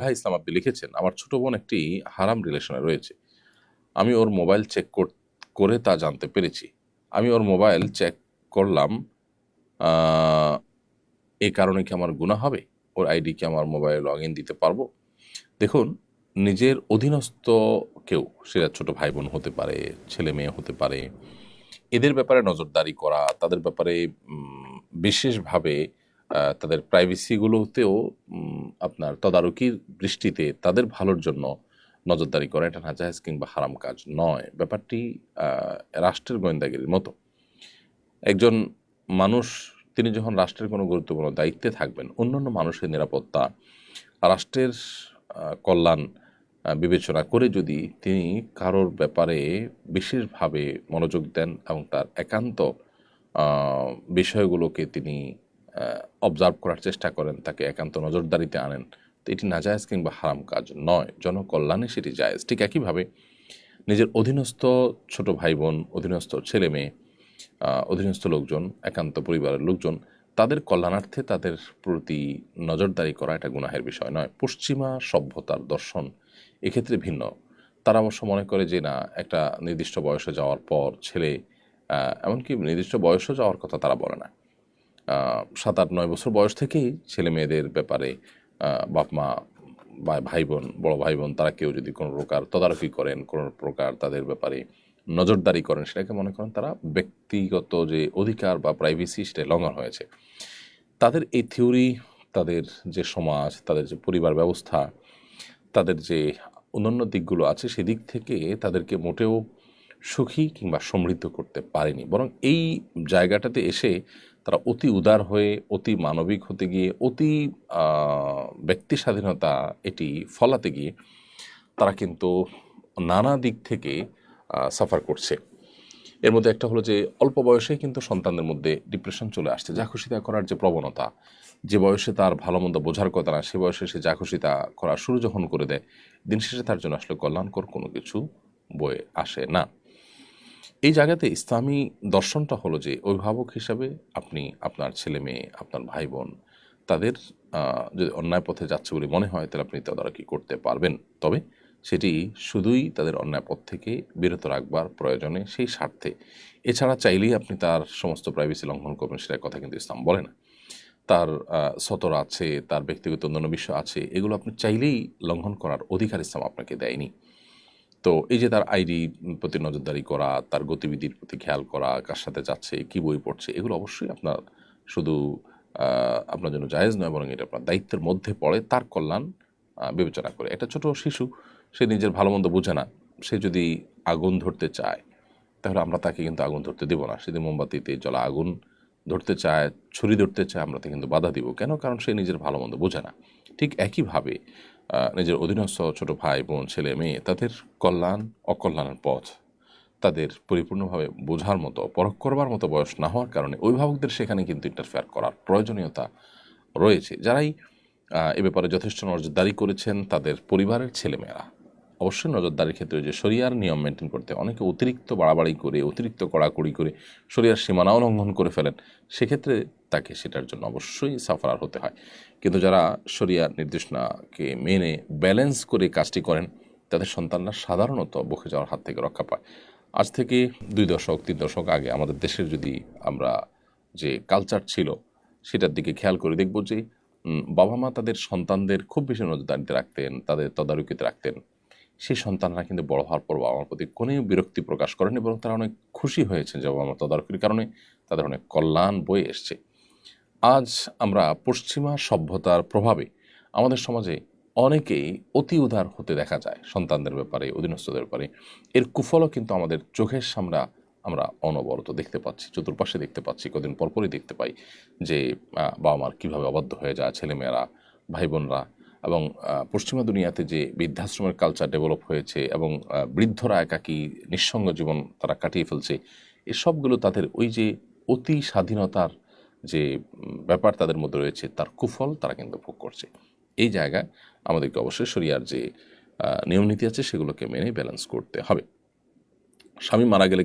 হ্যাঁ ইসলাম আপনি লিখেছেন, আমার ছোট বোন একটি হারাম রিলেশনে রয়েছে। আমি ওর মোবাইল চেক করে তা জানতে পেরেছি। আমি ওর মোবাইল চেক করলাম এ কারণে কি আমার গুণা হবে? ওর আইডি কি আমার মোবাইল লগ ইন দিতে পারব? দেখুন, নিজের অধীনস্থ কেউ, সেটা ছোট ভাই বোন হতে পারে, ছেলে মেয়ে হতে পারে, এদের ব্যাপারে নজরদারি করা, তাদের ব্যাপারে বিশেষভাবে তাদের প্রাইভেসিগুলোতেও আপনার তদারকির দৃষ্টিতে তাদের ভালোর জন্য নজরদারি করা এটা নাজাহেজ কিংবা হারাম কাজ নয়। ব্যাপারটি রাষ্ট্রের গোয়েন্দাগিরির মতো। একজন মানুষ, তিনি যখন রাষ্ট্রের কোনো গুরুত্বপূর্ণ দায়িত্বে থাকবেন, অন্যান্য মানুষের নিরাপত্তা, রাষ্ট্রের কল্যাণ বিবেচনা করে যদি তিনি কারোর ব্যাপারে বিশেষভাবে মনোযোগ দেন এবং তার একান্ত বিষয়গুলোকে তিনি অবজার্ভ করার চেষ্টা করেন, তাকে একান্ত নজরদারিতে আনেন। তো এটি নাজায়েজ কিংবা হারাম কাজ নয়, জনকল্যাণে সেটি জায়েজ। ঠিক একইভাবে নিজের অধীনস্থ ছোট ভাই বোন অধীনস্থ ছেলে মেয়ে অধীনস্থ লোকজন, একান্ত পরিবারের লোকজন, তাদের কল্যাণার্থে তাদের প্রতি নজরদারি করা এটা গুনাহের বিষয় নয়। পশ্চিমা সভ্যতার দর্শন এক্ষেত্রে ভিন্ন। তারা অবশ্য মনে করে যে, না, একটা নির্দিষ্ট বয়সে যাওয়ার পর ছেলে এমনকি নির্দিষ্ট বয়সে যাওয়ার কথা তারা বলে না। সাত আট নয় বছর বয়স থেকেই ছেলে মেয়েদের ব্যাপারে বাপ মা বা ভাই বোন বড় ভাই বোন তারা কেউ যদি কোনো প্রকার তদারকি করেন, কোনো প্রকার তাদের ব্যাপারে নজরদারি করেন, সেটাকে মনে করেন তারা ব্যক্তিগত যে অধিকার বা প্রাইভেসি সেটা লঙ্ঘন হয়েছে। তাদের এই থিওরি তাদের যে সমাজ, তাদের যে পরিবার ব্যবস্থা, তাদের যে অন্যান্য দিকগুলো আছে, সেদিক থেকে তাদেরকে মোটেও সুখী কিংবা সমৃদ্ধ করতে পারেনি। বরং এই জায়গাটাতে এসে তারা অতি উদার হয়ে, অতি মানবিক হতে গিয়ে, অতি ব্যক্তি স্বাধীনতা এটি ফলাতে গিয়ে তারা কিন্তু নানা দিক থেকে সাফার করছে। এর মধ্যে একটা হলো যে, অল্প বয়সে কিন্তু সন্তানদের মধ্যে ডিপ্রেশন চলে আসছে। যা খুশি তা করার যে প্রবণতা, যে বয়সে তার ভালো মন্দ বোঝার কথা না, সে বয়সে সে যা খুশি তা করা শুরু যখন করে দেয়, দিন শেষে তার জন্য আসলে কল্যাণকর কোনো কিছু বয়ে আসে না। এই জায়গাতে ইসলামী দর্শনটা হলো যে অভিভাবক হিসাবে আপনি আপনার ছেলে মেয়ে, আপনার ভাই বোন তাদের যদি অন্যায় পথে যাচ্ছে বলে মনে হয়, তাহলে আপনি তদারকি করতে পারবেন। তবে সেটি শুধুই তাদের অন্যায় পথ থেকে বিরত রাখবার প্রয়োজনে সেই স্বার্থে। এছাড়া চাইলেই আপনি তার সমস্ত প্রাইভেসি লঙ্ঘন করবেন সেটার কথা কিন্তু ইসলাম বলে না। তার সতর আছে, তার ব্যক্তিগত অন্যান্য বিষয় আছে, এগুলো আপনি চাইলেই লঙ্ঘন করার অধিকার ইসলাম আপনাকে দেয়নি। তো এই যে তার আইডি প্রতি নজরদারি করা, তার গতিবিধির প্রতি খেয়াল করা, কার সাথে যাচ্ছে, কি বই পড়ছে, এগুলো অবশ্যই আপনার শুধু আপনার জন্য জায়েজ নয়, বরং এটা আপনার দায়িত্বের মধ্যে পড়ে, তার কল্যাণ বিবেচনা করে। একটা ছোট শিশু, সে নিজের ভালো মন্দ বোঝে না, সে যদি আগুন ধরতে চায়, তাহলে আমরা তাকে কিন্তু আগুন ধরতে দেবো না। সেদিন মোমবাতিতে জলা আগুন ধরতে চায়, ছুরি ধরতে চায়, আমরা তাকে কিন্তু বাধা দিব। কেন? কারণ সে নিজের ভালো মন্দ বোঝে না। ঠিক একইভাবে নিজের অধীনস্থ ছোট ভাই, বোন, ছেলে, মেয়ে, তাদের কল্যাণ, অকল্যাণের পথ, তাদের পরিপূর্ণভাবে বোঝার মতো, পরখ করবার মতো বয়স না হওয়ার কারণে অভিভাবকদের সেখানে কিন্তু ইন্টারফেয়ার করার প্রয়োজনীয়তা রয়েছে। যারাই এ ব্যাপারে যথেষ্ট নজরদারি করেছেন তাদের পরিবারের ছেলেমেয়েরা। অবশ্যই নজরদারির ক্ষেত্রে যে শরিয়ার নিয়ম মেনটেন করতে, অনেকে অতিরিক্ত বাড়াবাড়ি করে, অতিরিক্ত কড়াকড়ি করে শরিয়ার সীমানাও লঙ্ঘন করে ফেলেন, সেক্ষেত্রে তাকে সেটার জন্য অবশ্যই সাফারার হতে হয়। কিন্তু যারা শরিয়ার নির্দেশনাকে মেনে ব্যালেন্স করে কাজটি করেন, তাদের সন্তানরা সাধারণত বকে যাওয়ার হাত থেকে রক্ষা পায়। আজ থেকে দুই দশক, তিন দশক আগে আমাদের দেশের যদি আমরা যে কালচার ছিল, সেটার দিকে খেয়াল করে দেখব যে বাবা মা তাদের সন্তানদের খুব বেশি নজরদারিতে রাখতেন, তাদের তদারকিতে রাখতেন। সেই সন্তানরা কিন্তু বড় হওয়ার পর বাবা মার প্রতি কোনো বিরক্তি প্রকাশ করেনি এবং তারা অনেক খুশি হয়েছেন যে বাবা মার তদারকির কারণে তাদের অনেক কল্যাণ বয়ে এসছে। আজ আমরা পশ্চিমা সভ্যতার প্রভাবে আমাদের সমাজে অনেকেই অতি উদার হতে দেখা যায় সন্তানদের ব্যাপারে, অধীনস্থদের ব্যাপারে। এর কুফলও কিন্তু আমাদের চোখের সামনে আমরা অনবরত দেখতে পাচ্ছি, চতুর্পাশে দেখতে পাচ্ছি, কদিন পরপরই দেখতে পাই যে বাবা মার কীভাবে অবাধ্য হয়ে যায় ছেলেমেয়েরা ভাই বোনরা এবং পশ্চিমা দুনিয়াতে যে বৃদ্ধাশ্রমের কালচার ডেভেলপ হয়েছে এবং বৃদ্ধরা একাকী নিঃসঙ্গ জীবন তারা কাটিয়ে ফেলছে এসবগুলো তাদের ওই যে অতি স্বাধীনতার যে ব্যাপার তাদের মধ্যে রয়েছে তার কুফল তারা কিন্তু ভোগ করছে। এই জায়গায় আমাদেরকে অবশ্যই শরিয়ার যে আহ, নিয়ম নীতি আছে সেগুলোকে মেনে ব্যালেন্স করতে হবে। স্বামী মারা গেলে